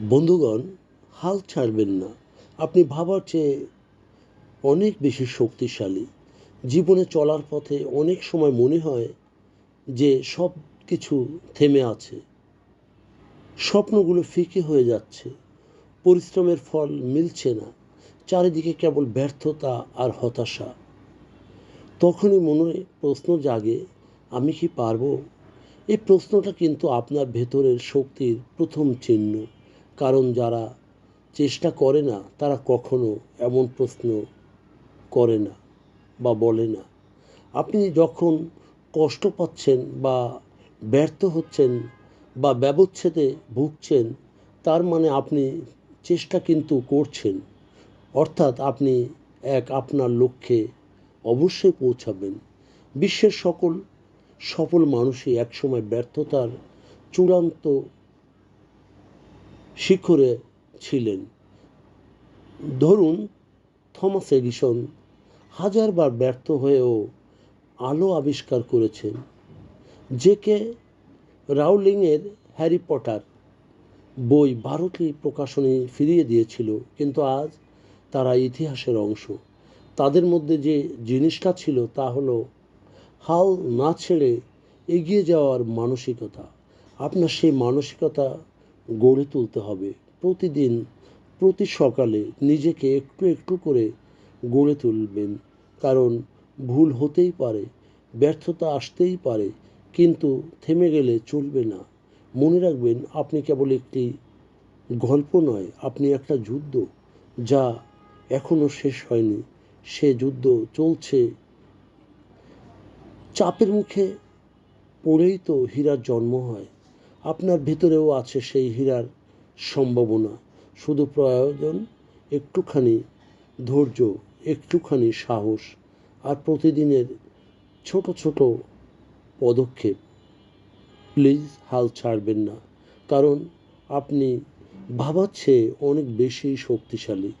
বন্ধুগণ, হাল ছাড়বেন না। আপনি ভাবার চেয়ে অনেক বেশি শক্তিশালী। জীবনে চলার পথে অনেক সময় মনে হয় যে সব কিছু থেমে আছে। স্বপ্নগুলো ফিকে হয়ে যাচ্ছে। পরিশ্রমের ফল মিলছে না। চারিদিকে কেবল ব্যর্থতা আর হতাশা। তখনই মনে প্রশ্ন জাগে, আমি কি পারব? এই প্রশ্নটা কিন্তু আপনার ভেতরের শক্তির প্রথম চিহ্ন। কারণ যারা চেষ্টা করে না, তারা কখনো এমন প্রশ্ন করে না বা বলে না। আপনি যখন কষ্ট পাচ্ছেন বা ব্যর্থ হচ্ছেন বা ব্যবচ্ছেদে ভুগছেন, তার মানে আপনি চেষ্টা কিন্তু করছেন। অর্থাৎ আপনি এক আপনার লক্ষ্যে অবশ্যই পৌঁছাবেন। বিশ্বের সকল সফল মানুষই একসময় ব্যর্থতার চূড়ান্ত শিখরে ছিলেন। ধরুন থমাস এডিসন হাজারবার ব্যর্থ হয়েও আলো আবিষ্কার করেছেন। যে কে রাউলিংয়ের হ্যারি পটার বই ভারতী প্রকাশনী ফিরিয়ে দিয়েছিল, কিন্তু আজ তারা ইতিহাসের অংশ। তাদের মধ্যে যে জিনিসটা ছিল তা হলো হাল না ছেড়ে এগিয়ে যাওয়ার মানসিকতা। আপনার সেই মানসিকতা গড়ে তুলতে হবে। প্রতিদিন, প্রতি সকালে নিজেকে একটু একটু করে গড়ে তুলবেন। কারণ ভুল হতেই পারে, ব্যর্থতা আসতেই পারে, কিন্তু থেমে গেলে চলবে না। মনে রাখবেন, আপনি কেবল একটি গল্প নয়, আপনি একটা যুদ্ধ, যা এখনও শেষ হয়নি। সে যুদ্ধ চলছে। চাপের মুখে পড়েই তো হীরার জন্ম হয়। আপনার ভিতরেও আছে সেই হীরার সম্ভাবনা। শুধু প্রয়োজন একটুখানি ধৈর্য, একটুখানি সাহস আর প্রতিদিনের ছোট ছোট পদক্ষেপ। প্লিজ হাল ছাড়বেন না, কারণ আপনি ভাবার চেয়ে অনেক বেশি শক্তিশালী।